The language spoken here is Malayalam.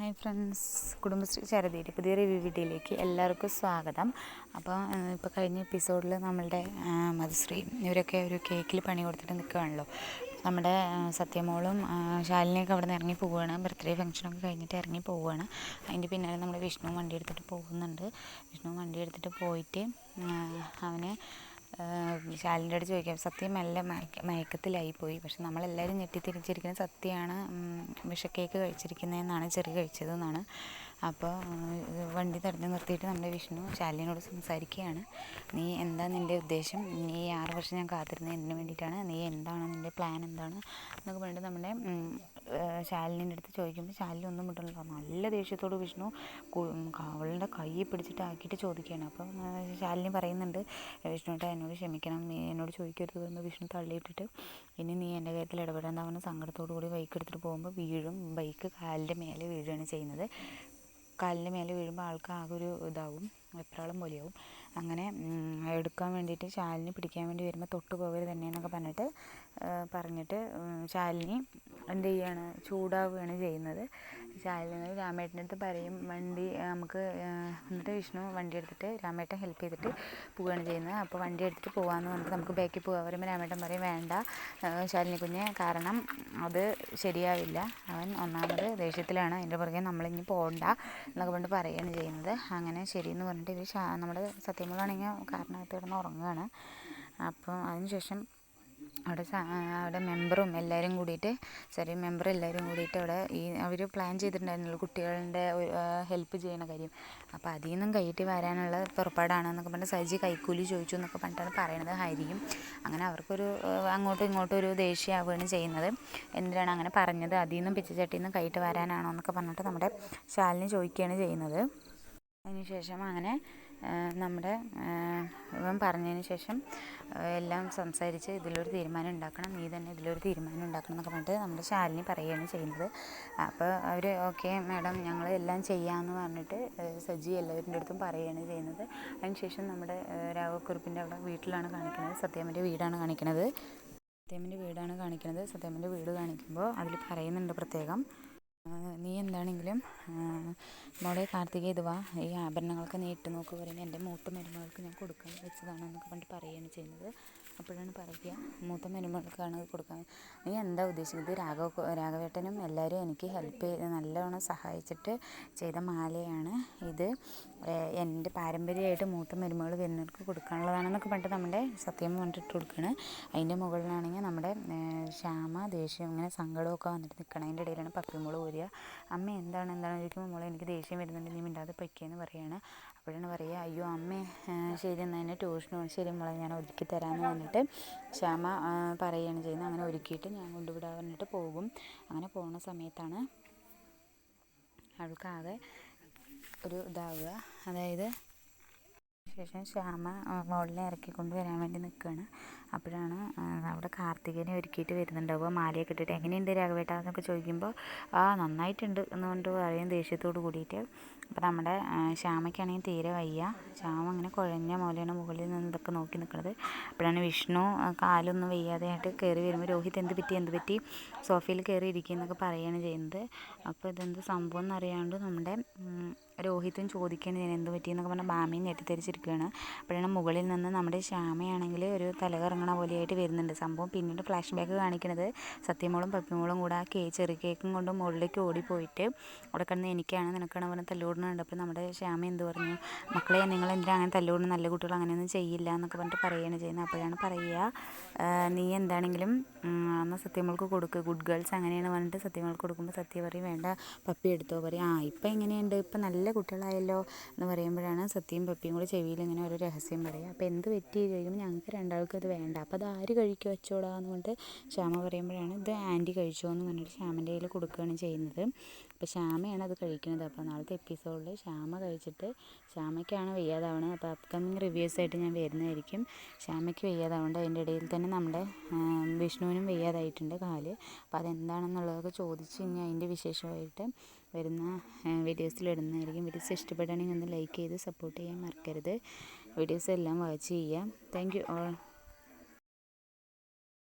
Hi friends. കുടുംബശ്രീ ചരതിയുടെ റിവ്യൂ വീഡിയോയിലേക്ക് എല്ലാവർക്കും സ്വാഗതം. അപ്പോൾ ഇപ്പോൾ കഴിഞ്ഞ എപ്പിസോഡിൽ നമ്മളുടെ മധുശ്രീ ഇവരൊക്കെ ഒരു കേക്കിൽ പണി കൊടുത്തിട്ട് നിൽക്കുകയാണല്ലോ നമ്മുടെ സത്യമോളും ശാലിനിയൊക്കെ അവിടെ നിന്ന് ഇറങ്ങി പോവുകയാണ്. ബർത്ത്ഡേ ഫംഗ്ഷനൊക്കെ കഴിഞ്ഞിട്ട് ഇറങ്ങി പോവുകയാണ്. അതിന്റെ പിന്നാലെ നമ്മൾ വിഷ്ണു വണ്ടി എടുത്തിട്ട് പോകുന്നുണ്ട്. വിഷ്ണു വണ്ടി എടുത്തിട്ട് പോയിട്ട് അവന് ശാലിന്റെ അടുത്ത് ചോദിക്കാം സത്യം നല്ല മയക്ക മയക്കത്തിലായി പോയി. പക്ഷെ നമ്മളെല്ലാവരും ഞെട്ടിത്തിരിച്ചിരിക്കുന്നത് സത്യമാണ്. വിഷക്കേക്ക് കഴിച്ചിരിക്കുന്നതെന്നാണ് ചെറിയ കഴിച്ചതെന്നാണ്. അപ്പോൾ വണ്ടി തടഞ്ഞു നിർത്തിയിട്ട് നമ്മുടെ വിഷ്ണു ശാലിനോട് സംസാരിക്കുകയാണ്. നീ എന്താ നിന്റെ ഉദ്ദേശം? നീ ആറ് വർഷം ഞാൻ കാത്തിരുന്നത് എന്തിനു വേണ്ടിയിട്ടാണ്? നീ എന്താണ് നിന്റെ പ്ലാൻ എന്താണ്? എന്നൊക്കെ പറഞ്ഞിട്ട് നമ്മുടെ ശാലിനിന്റെ അടുത്ത് ചോദിക്കുമ്പോൾ ശാലിനി ഒന്നും വിട്ടില്ല നല്ല ദേഷ്യത്തോട് വിഷ്ണു അവളുടെ കൈ പിടിച്ചിട്ട് ആക്കിയിട്ട് ചോദിക്കുകയാണ്. അപ്പം ശാലിനി പറയുന്നുണ്ട് വിഷ്ണുട്ടാ എന്നോട് ക്ഷമിക്കണം. നീ എന്നോട് ചോദിക്കരുത് എന്ന് വിഷ്ണു തള്ളിയിട്ടിട്ട് ഇനി നീ എന്റെ കാര്യത്തിൽ ഇടപെടേണ്ട അവന് സങ്കടത്തോടു കൂടി ബൈക്ക് എടുത്തിട്ട് പോകുമ്പോൾ വീഴും. ബൈക്ക് കാലിന്റെ മേലെ വീഴുകയാണ് ചെയ്യുന്നത്. കാലിന്റെ മേലെ വീഴുമ്പോൾ ആൾക്ക് ആകെ ഒരു ഇതാവും. വെപ്രാളം പോലെയാവും. അങ്ങനെ എടുക്കാൻ വേണ്ടിയിട്ട് ചാലിനെ പിടിക്കാൻ വേണ്ടി വരുമ്പോൾ തൊട്ട് പോകരുത് തന്നെ എന്നൊക്കെ പറഞ്ഞിട്ട് പറഞ്ഞിട്ട് ചാലിനി എന്ത് ചെയ്യാണ് ചൂടാവുകയാണ് ചെയ്യുന്നത്. ചാലിനി രാമേട്ടന്റെ അടുത്ത് പറയും വണ്ടി നമുക്ക് എന്നിട്ട് വിഷ്ണു വണ്ടി എടുത്തിട്ട് രാമേട്ടൻ ഹെൽപ്പ് ചെയ്തിട്ട് പോവുകയാണ് ചെയ്യുന്നത്. അപ്പോൾ വണ്ടി എടുത്തിട്ട് പോകാമെന്ന് പറഞ്ഞിട്ട് നമുക്ക് ബാക്കിൽ പോകാൻ പറയുമ്പോൾ രാമേട്ടൻ പറയും വേണ്ട ശാലിനി കുഞ്ഞ് കാരണം അത് ശരിയാവില്ല. അവൻ ഒന്നാമത് ദേഷ്യത്തിലാണ്. അതിന്റെ പുറകെ നമ്മളിനി പോകണ്ട എന്നൊക്കെ പറഞ്ഞിട്ട് പറയുകയാണ് ചെയ്യുന്നത്. അങ്ങനെ ശരിയെന്ന് പറഞ്ഞിട്ട് ഇവർ ശാ നമ്മുടെ സത്യമോളാണെങ്കിൽ കാറിനകത്ത് കിടന്ന് ഉറങ്ങുകയാണ്. അപ്പോൾ അതിനുശേഷം അവിടെ അവിടെ മെമ്പറും എല്ലാവരും കൂടിയിട്ട് ചെറിയ മെമ്പർ എല്ലാവരും കൂടിയിട്ട് അവിടെ ഈ അവർ പ്ലാൻ ചെയ്തിട്ടുണ്ടായിരുന്നല്ലോ കുട്ടികളുടെ ഹെൽപ്പ് ചെയ്യുന്ന കാര്യം. അപ്പോൾ അതിൽ നിന്നും കൈയിട്ട് വരാനുള്ള പുറപ്പാടാണ് എന്നൊക്കെ സജി കൈക്കൂലി ചോദിച്ചു എന്നൊക്കെ പറഞ്ഞിട്ടാണ് പറയണത് ഹരിയും. അങ്ങനെ അവർക്കൊരു അങ്ങോട്ടും ഇങ്ങോട്ടും ഒരു ദേഷ്യമാവുകയാണ് ചെയ്യുന്നത്. എന്തിനാണ് അങ്ങനെ പറഞ്ഞത്? അതിൽ നിന്നും പിച്ചച്ചട്ടിയിൽ നിന്നും കൈയിട്ട് വരാനാണോ എന്നൊക്കെ പറഞ്ഞിട്ട് നമ്മുടെ ശാലിനി ചോദിക്കുകയാണ് ചെയ്യുന്നത്. അതിനുശേഷം അങ്ങനെ നമ്മുടെ ഇവൻ പറഞ്ഞതിന് ശേഷം എല്ലാം സംസാരിച്ച് ഇതിലൊരു തീരുമാനം ഉണ്ടാക്കണം നീ തന്നെ ഇതിലൊരു തീരുമാനം ഉണ്ടാക്കണം എന്നൊക്കെ പറഞ്ഞിട്ട് നമ്മുടെ ശാലിനി പറയുകയാണ് ചെയ്യുന്നത്. അപ്പോൾ അവർ ഓക്കെ മാഡം ഞങ്ങൾ എല്ലാം ചെയ്യാമെന്ന് പറഞ്ഞിട്ട് സജി എല്ലാവരുടെ അടുത്തും പറയുകയാണ് ചെയ്യുന്നത്. അതിനുശേഷം നമ്മുടെ ആ, രാഘവക്കുറുപ്പിന്റെ അവിടെ വീട്ടിലാണ് കാണിക്കുന്നത് സത്യാമ്മന്റെ വീടാണ് കാണിക്കുന്നത്. സത്യാമ്മന്റെ വീടാണ് കാണിക്കുന്നത്. സത്യാമ്മന്റെ വീട് കാണിക്കുമ്പോൾ അതിൽ പറയുന്നുണ്ട് പ്രത്യേകം. നീ എന്താണെങ്കിലും മോളെ കാർത്തിക ഇത് വാ. ഈ ആഭരണങ്ങളൊക്കെ നീ ഇട്ട് നോക്ക് പറയുന്നത് എന്റെ മൂത്ത മരുമകൾക്ക് ഞാൻ കൊടുക്കാൻ വെച്ചതാണ് എന്നൊക്കെ പറഞ്ഞിട്ട് പറയുകയാണ് ചെയ്യുന്നത്. അപ്പോഴാണ് പറയുക മൂത്ത മരുമകൾക്കാണ് കൊടുക്കാൻ. നീ എന്താ ഉദ്ദേശിക്കുന്നത്? രാഘവ രാഘവേട്ടനും എല്ലാവരും എനിക്ക് ഹെൽപ്പ് ചെയ്ത് നല്ലവണ്ണം സഹായിച്ചിട്ട് ചെയ്ത മാലയാണ് ഇത്. എന്റെ പാരമ്പര്യമായിട്ട് മൂത്ത മരുമകൾ വരുന്നവർക്ക് കൊടുക്കാനുള്ളതാണെന്നൊക്കെ പറഞ്ഞിട്ട് നമ്മുടെ സത്യം പറഞ്ഞിട്ട് ഇട്ട് കൊടുക്കുകയാണ്. അതിന്റെ മുകളിലാണെങ്കിൽ നമ്മുടെ ശ്യാമ ദേഷ്യം ഇങ്ങനെ സങ്കടമൊക്കെ വന്നിട്ട് നിൽക്കണം അതിന്റെ ഇടയിലാണ് പപ്പിമോൾ ഊരിയ അമ്മ എന്താണ്? എന്താണ്? ചോദിക്കുമ്പോൾ മോളെ എനിക്ക് ദേഷ്യം വരുന്നുണ്ട് നീ മിണ്ടാതെ പൊയ്ക്കെന്ന് പറയുകയാണ് അപ്പോഴാണ് പറയുക അയ്യോ അമ്മേ ശരി എന്നാൽ എന്നെ ട്യൂഷന് ശരി മോളെ ഞാൻ ഒരുക്കി തരാമെന്ന് പറഞ്ഞിട്ട് ക്ഷാമ പറയുകയാണ് ചെയ്യുന്നത് അങ്ങനെ ഒരുക്കിയിട്ട് ഞാൻ കൊണ്ടുവിടാൻ പറഞ്ഞിട്ട് പോകും. അങ്ങനെ പോകുന്ന സമയത്താണ് അവൾക്കാകെ ഒരു ഇതാവുക. അതായത് ശേഷം ശ്യാമ മുകളിലെ ഇറക്കി കൊണ്ടുവരാൻ വരാൻ വേണ്ടി നിൽക്കുകയാണ് അപ്പോഴാണ് അവിടെ കാർത്തികനെ ഒരുക്കിയിട്ട് വരുന്നുണ്ടാവുക മാലയൊക്കെ ഇട്ടിട്ട് എങ്ങനെയുണ്ട് രാഘവേട്ട? എന്നൊക്കെ ചോദിക്കുമ്പോൾ ആ നന്നായിട്ടുണ്ട് എന്ന് പറഞ്ഞിട്ട് പറയും ദേഷ്യത്തോട് കൂടിയിട്ട്. അപ്പോൾ നമ്മുടെ ശ്യാമയ്ക്കാണെങ്കിൽ തീരെ വയ്യ. ശ്യാമ അങ്ങനെ കുഴഞ്ഞ മോലെയാണ് മുകളിൽ നിന്ന് ഇതൊക്കെ നോക്കി നിൽക്കുന്നത്. അപ്പോഴാണ് വിഷ്ണു കാലൊന്നും വയ്യാതെയായിട്ട് കയറി വരുമ്പോൾ രോഹിത് എന്ത് പറ്റി? എന്ത് പറ്റി? സോഫയിൽ കയറി ഇരിക്കുന്നൊക്കെ പറയുകയാണ് ചെയ്യുന്നത്. അപ്പോൾ ഇതെന്ത് സംഭവം എന്നറിയാണ്ട് നമ്മുടെ രോഹിത്തും ചോദിക്കുകയാണ് ഞാൻ എന്ത് പറ്റിയെന്നൊക്കെ പറഞ്ഞാൽ ബാമയും ഞെട്ടിത്തെരിച്ചിരിക്കുകയാണ് അപ്പോഴാണ് മുകളിൽ നിന്ന് നമ്മുടെ ശ്യാമയാണെങ്കിൽ ഒരു തലകറങ്ങണ പോലെയായിട്ട് വരുന്നുണ്ട്. സംഭവം പിന്നീട് ഫ്ലാഷ് ബാക്ക് കാണിക്കുന്നത് സത്യമോളും പപ്പിമോളും കൂടെ ആ കേ ചെറിയ കേക്കും കൊണ്ട് മുകളിലേക്ക് ഓടിപ്പോയിട്ട് അവിടെ കിടന്ന് എനിക്കാണ് നിനക്കാണ് പറഞ്ഞ് തല്ലുകൂടുന്നുണ്ട് അപ്പോൾ നമ്മുടെ ശ്യാമ എന്ത് പറഞ്ഞു? മക്കളെ നിങ്ങൾ എന്തിനാ അങ്ങനെ തല്ലുകൂടുന്ന നല്ല കുട്ടികൾ അങ്ങനെയൊന്നും ചെയ്യില്ല എന്നൊക്കെ പറഞ്ഞിട്ട് പറയുകയാണ് ചെയ്യുന്നത്. അപ്പോഴാണ് പറയുക "ആ, നീ എന്താണെങ്കിലും എന്നാൽ സത്യമോൾക്ക് കൊടുക്കുക ഗുഡ് ഗേൾസ് അങ്ങനെയാണ് പറഞ്ഞിട്ട് സത്യമോൾക്ക് കൊടുക്കുമ്പോൾ സത്യം പറയും വേണ്ട പപ്പി എടുത്തോ? പറയും ആ ഇപ്പം എങ്ങനെയുണ്ട്? ഇപ്പം നല്ല കുട്ടികളായല്ലോ എന്ന് പറയുമ്പോഴാണ് സത്യം പപ്പിയും കൂടെ ചെവിയിൽ ഇങ്ങനെ ഒരു രഹസ്യം പറയുക. അപ്പോൾ എന്ത് പറ്റി ചോദിക്കുമ്പോൾ ഞങ്ങൾക്ക് രണ്ടാൾക്കും അത് വേണ്ട. അപ്പോൾ അത് ആര് കഴിക്കും വെച്ചോടാ എന്ന് പറഞ്ഞിട്ട് ശ്യാമ പറയുമ്പോഴാണ് ഇത് ആന്റി കഴിച്ചോ എന്ന് പറഞ്ഞിട്ട് ശ്യാമന്റെ കയ്യിൽ കൊടുക്കുകയാണ് ചെയ്യുന്നത്. അപ്പോൾ ശ്യാമയാണ് അത് കഴിക്കുന്നത്. അപ്പോൾ നാളത്തെ എപ്പിസോഡിൽ ശ്യാമ കഴിച്ചിട്ട് ശ്യാമയ്ക്കാണ് വയ്യാതാവണത്. അപ്പോൾ അപ്കമിങ് റിവ്യൂസ് ആയിട്ട് ഞാൻ വരുന്നതായിരിക്കും. ശ്യാമയ്ക്ക് വയ്യാതാവുണ്ട്. അതിന്റെ ഇടയിൽ തന്നെ നമ്മുടെ വിഷ്ണുവിനും വയ്യാതായിട്ടുണ്ട് കാൽ. അപ്പോൾ അതെന്താണെന്നുള്ളതൊക്കെ ചോദിച്ച് ഇനി അതിന്റെ വിശേഷമായിട്ട് വരുന്ന വീഡിയോസിൽ വരുന്നതായിരിക്കും വീഡിയോസ് ഇഷ്ടപ്പെടുകയാണെങ്കിൽ ഒന്ന് ലൈക്ക് ചെയ്ത് സപ്പോർട്ട് ചെയ്യാൻ മറക്കരുത്. വീഡിയോസ് എല്ലാം വാച്ച് ചെയ്യാം താങ്ക് യു ഓൾ